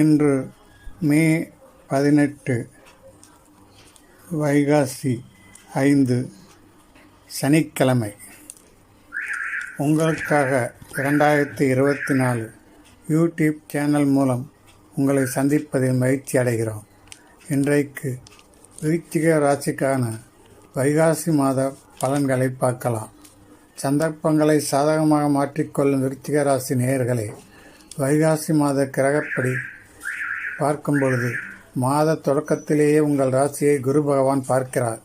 இன்று மே பதினெட்டு வைகாசி ஐந்து சனிக்கிழமை. உங்களுக்காக இரண்டாயிரத்தி இருபத்தி நாலு யூடியூப் சேனல் மூலம் உங்களை சந்திப்பதில் மகிழ்ச்சி அடைகிறோம். இன்றைக்கு விருச்சிக ராசிக்கான வைகாசி மாத பலன்களை பார்க்கலாம். சந்தர்ப்பங்களை சாதகமாக மாற்றிக்கொள்ளும் விருச்சிக ராசி நேயர்களே வைகாசி மாத கிரகப்படி பார்க்கும் பொழுது மாத தொடக்கத்திலேயே உங்கள் ராசியை குரு பகவான் பார்க்கிறார்.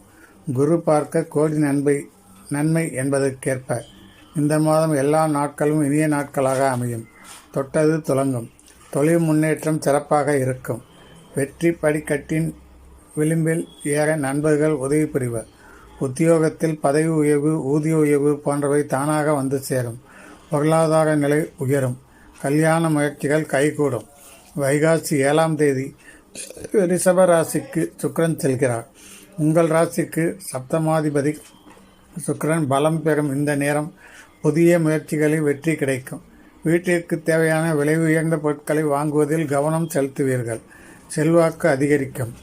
குரு பார்க்க கோடி நன்மை நன்மை என்பதற்கேற்ப இந்த மாதம் எல்லா நாட்களும் இனிய நாட்களாக அமையும். தொட்டது துலங்கும். தொழில் முன்னேற்றம் சிறப்பாக இருக்கும். வெற்றி படிக்கட்டின் விளிம்பில் ஏற நண்பர்கள் உதவி புரிவர். உத்தியோகத்தில் பதவி உயர்வு ஊதிய உயர்வு போன்றவை தானாக வந்து சேரும். பொருளாதார நிலை உயரும். கல்யாண முயற்சிகள் கைகூடும். வைகாசி ஏழாம் தேதி ரிஷப ராசிக்கு சுக்கரன் செல்கிறார். உங்கள் ராசிக்கு சப்தமாதிபதி சுக்கிரன் பலம் பெறும் இந்த நேரம் புதிய முயற்சிகளில் வெற்றி கிடைக்கும். வீட்டிற்கு தேவையான விலை உயர்ந்த பொருட்களை வாங்குவதில் கவனம் செலுத்துவீர்கள். செல்வாக்கு அதிகரிக்கும்.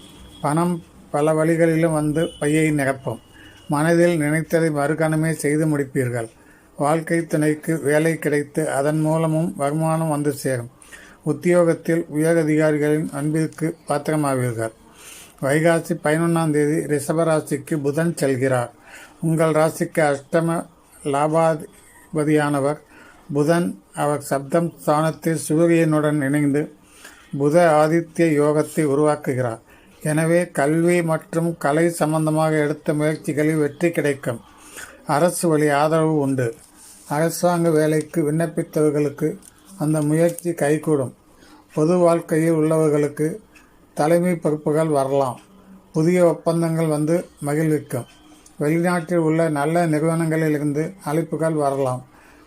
பணம் பல வழிகளிலும் வந்து பையை நிரப்பும். மனதில் நினைத்ததை மறுகணமே செய்து முடிப்பீர்கள். வாழ்க்கை துணைக்கு வேலை கிடைத்து அதன் மூலமும் வருமானம் வந்து சேரும். உத்தியோகத்தில் உயரதிகாரிகளின் அன்பிற்கு பாத்திரமாவீர்கள். வைகாசி பதினொன்றாம் தேதி ரிஷபராசிக்கு புதன் செல்கிறார். உங்கள் ராசிக்கு அஷ்டம லாபாதிபதியானவர் புதன். அவர் சப்தம் ஸ்தானத்தில் சூரியனுடன் இணைந்து புத ஆதித்ய யோகத்தை உருவாக்குகிறார். எனவே கல்வி மற்றும் கலை சம்பந்தமாக எடுத்த முயற்சிகளில் வெற்றி கிடைக்கும். அரசு வழி ஆதரவு உண்டு. அரசாங்க வேலைக்கு விண்ணப்பித்தவர்களுக்கு அந்த முயற்சி கைகூடும். பொது வாழ்க்கையில் உள்ளவர்களுக்கு தலைமை பொறுப்புகள் வரலாம். புதிய ஒப்பந்தங்கள் வந்து மகிழ்விக்கும். வெளிநாட்டில் உள்ள நல்ல நிறுவனங்களிலிருந்து அழைப்புகள் வரலாம்.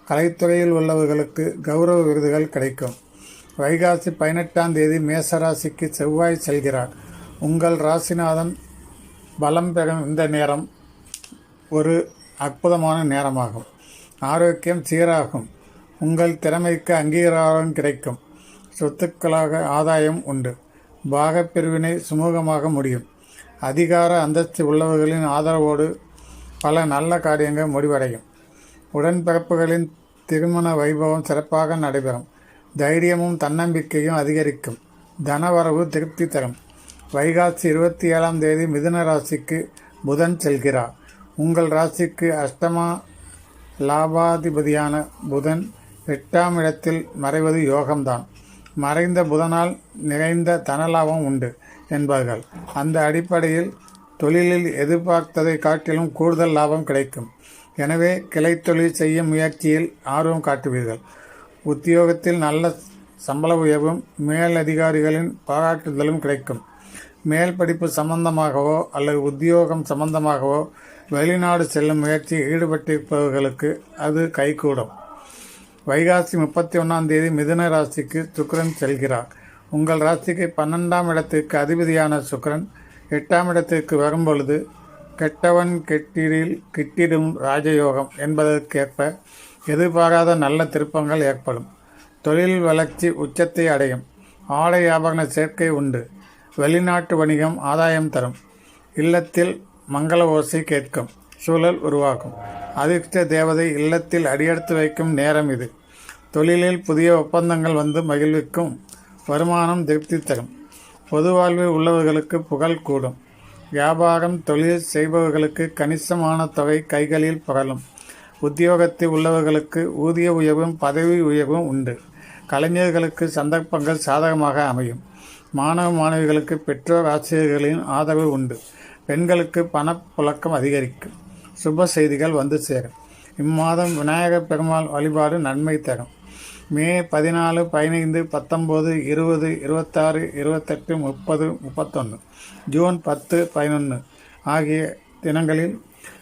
கலைத்துறையில் உள்ளவர்களுக்கு கௌரவ விருதுகள் கிடைக்கும். வைகாசி பதினெட்டாம் தேதி மேசராசிக்கு செவ்வாய் செல்கிறார். உங்கள் ராசிநாதன் பலம் பெறும் இந்த நேரம் ஒரு அற்புதமான நேரமாகும். ஆரோக்கியம் சீராகும். உங்கள் திறமைக்கு அங்கீகாரம் கிடைக்கும். சொத்துக்களாக ஆதாயம் உண்டு. பாகப்பிரிவினை சுமூகமாக முடியும். அதிகார அந்தஸ்து உள்ளவர்களின் ஆதரவோடு பல நல்ல காரியங்கள் முடிவடையும். உடன்பிறப்புகளின் திருமண வைபவம் சிறப்பாக நடைபெறும். தைரியமும் தன்னம்பிக்கையும் அதிகரிக்கும். தனவரவு திருப்தி தரும். வைகாசி இருபத்தி ஏழாம் தேதி மிதுன ராசிக்கு புதன் செல்கிறார். உங்கள் ராசிக்கு அஷ்டமா லாபாதிபதியான புதன் எட்டாம் இடத்தில் மறைவது யோகம்தான். மறைந்த புதனால் நிறைந்த தனலாபம் உண்டு என்பார்கள். அந்த அடிப்படையில் தொழிலில் எதிர்பார்த்ததை காட்டிலும் கூடுதல் லாபம் கிடைக்கும். எனவே கிளை தொழில் செய்யும் முயற்சியில் ஆர்வம் காட்டுவீர்கள். உத்தியோகத்தில் நல்ல சம்பள உயர்வும் மேல் அதிகாரிகளின் பாராட்டுதலும் கிடைக்கும். மேல் படிப்பு சம்பந்தமாகவோ அல்லது உத்தியோகம் சம்பந்தமாகவோ வெளிநாடு செல்லும் முயற்சியில் ஈடுபட்டிருப்பவர்களுக்கு அது கைகூடும். வைகாசி முப்பத்தி ஒன்றாம் தேதி மிதுன ராசிக்கு சுக்கரன் செல்கிறார். உங்கள் ராசிக்கு பன்னெண்டாம் இடத்திற்கு அதிபதியான சுக்கரன் எட்டாம் இடத்திற்கு வரும்பொழுது கெட்டவன் கெட்டிரில் கிட்டிடும் ராஜயோகம் என்பதற்கேற்ப எதிர்பாராத நல்ல திருப்பங்கள் ஏற்படும். தொழில் வளர்ச்சி உச்சத்தை அடையும். ஆடை ஆபரண சேர்க்கை உண்டு. வெளிநாட்டு வணிகம் ஆதாயம் தரும். இல்லத்தில் மங்கள ஓசை கேட்கும். சூழல் உருவாகும். அதிர்ஷ்ட தேவதை இல்லத்தில் அடியெடுத்து வைக்கும் நேரம் இது. தொழிலில் புதிய ஒப்பந்தங்கள் வந்து மகிழ்விக்கும் வருமானம் திருப்தி தரும். பொது வாழ்வில் உள்ளவர்களுக்கு புகழ் கூடும். வியாபாரம் தொழில் செய்பவர்களுக்கு கணிசமான தொகை கைகளில் புகழும் உத்தியோகத்தில் உள்ளவர்களுக்கு ஊதிய உயர்வும் பதவி உயர்வும் உண்டு. கலைஞர்களுக்கு சந்தர்ப்பங்கள் சாதகமாக அமையும். மாணவ மாணவிகளுக்கு பெற்றோர் ஆசிரியர்களின் ஆதரவு உண்டு. பெண்களுக்கு பணப்புழக்கம் அதிகரிக்கும். சுப செய்திகள் வந்து சேரும். இம்மாதம் விநாயகர் பெருமாள் வழிபாடு நன்மை தரும். மே பதினாலு பதினைந்து பத்தொம்போது இருபது இருபத்தாறு இருபத்தெட்டு முப்பது முப்பத்தொன்று ஜூன் பத்து பதினொன்று ஆகிய தினங்களில்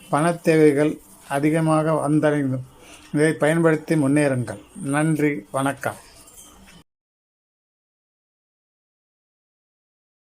பணத் தேவைகள் அதிகமாக வந்தடைந்தும். இதை பயன்படுத்தி முன்னேறுங்கள். நன்றி வணக்கம்.